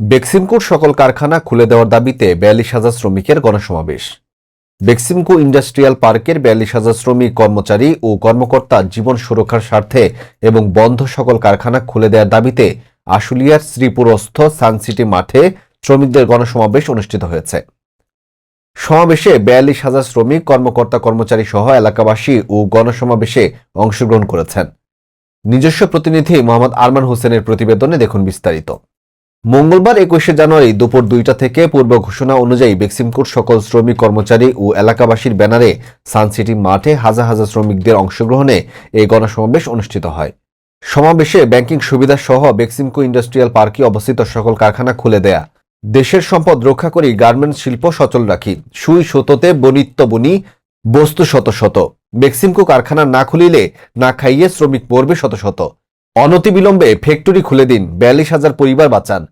বেক্সিমকোর সকল কারখানা খুলে দেওয়ার দাবিতে বিয়াল্লিশ হাজার শ্রমিকের গণসমাবেশ। বেক্সিমকো ইন্ডাস্ট্রিয়াল পার্কের বিয়াল্লিশ হাজার শ্রমিক কর্মচারী ও কর্মকর্তা জীবন সুরক্ষার স্বার্থে এবং বন্ধ সকল কারখানা খুলে দেওয়ার দাবিতে আশুলিয়ার শ্রীপুরস্থ সানসিটি মাঠে শ্রমিকদের গণসমাবেশ অনুষ্ঠিত হয়েছে। সমাবেশে বিয়াল্লিশ হাজার শ্রমিক, কর্মকর্তা কর্মচারী সহ এলাকাবাসী ও গণসমাবেশে অংশগ্রহণ করেছেন। নিজস্ব প্রতিনিধি মোহাম্মদ আরমান হোসেনের প্রতিবেদনে দেখুন বিস্তারিত। মঙ্গলবার একুশে জানুয়ারি দুপুর দুইটা থেকে পূর্ব ঘোষণা অনুযায়ী বেক্সিমকোট সকল শ্রমিক কর্মচারী ও এলাকাবাসীর ব্যানারে সানসিটি মাঠে হাজার হাজার শ্রমিকদের অংশগ্রহণে এই গণসমাবেশ অনুষ্ঠিত হয়। সমাবেশে ব্যাংকিং সুবিধা সহ বেক্সিমকো ইন্ডাস্ট্রিয়াল পার্কে অবস্থিত সকল কারখানা খুলে দেয়া, দেশের সম্পদ রক্ষা করি গার্মেন্টস শিল্প সচল রাখি, সুই সুতোতে বনিত্য বনি, বস্তু শত শত, বেক্সিমকো কারখানা না খুলিলে না খাইয়ে শ্রমিক পড়বে শত শত। অনতিবিলম্বে ফ্যাক্টরি খুলে দিন, বিয়াল্লিশ হাজার পরিবার বাঁচান।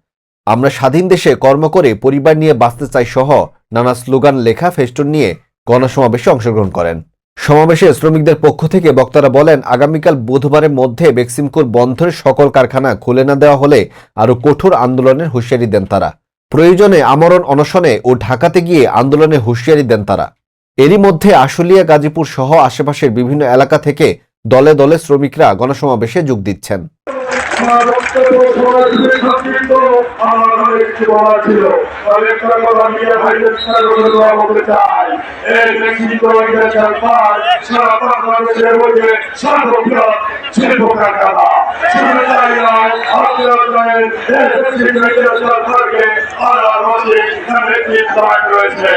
আমরা স্বাধীন দেশে কর্ম করে পরিবার নিয়ে বাঁচতে চাই সহ নানা স্লোগান, লেখা, ফেস্টুন নিয়ে গণসমাবেশে অংশগ্রহণ করেন। সমাবেশে শ্রমিকদের পক্ষ থেকে বক্তারা বলেন, আগামীকাল বুধবারের মধ্যে বেক্সিমকোর বন্ধের সকল কারখানা খুলে না দেওয়া হলে আরও কঠোর আন্দোলনের হুঁশিয়ারি দেন তারা। প্রয়োজনে আমরণ অনশনে ও ঢাকাতে গিয়ে আন্দোলনে হুঁশিয়ারি দেন তারা। এরই মধ্যে আশুলিয়া, গাজীপুর সহ আশেপাশের বিভিন্ন এলাকা থেকে দলে দলে শ্রমিকরা গণসমাবেশে যোগ দিচ্ছেন। রয়েছে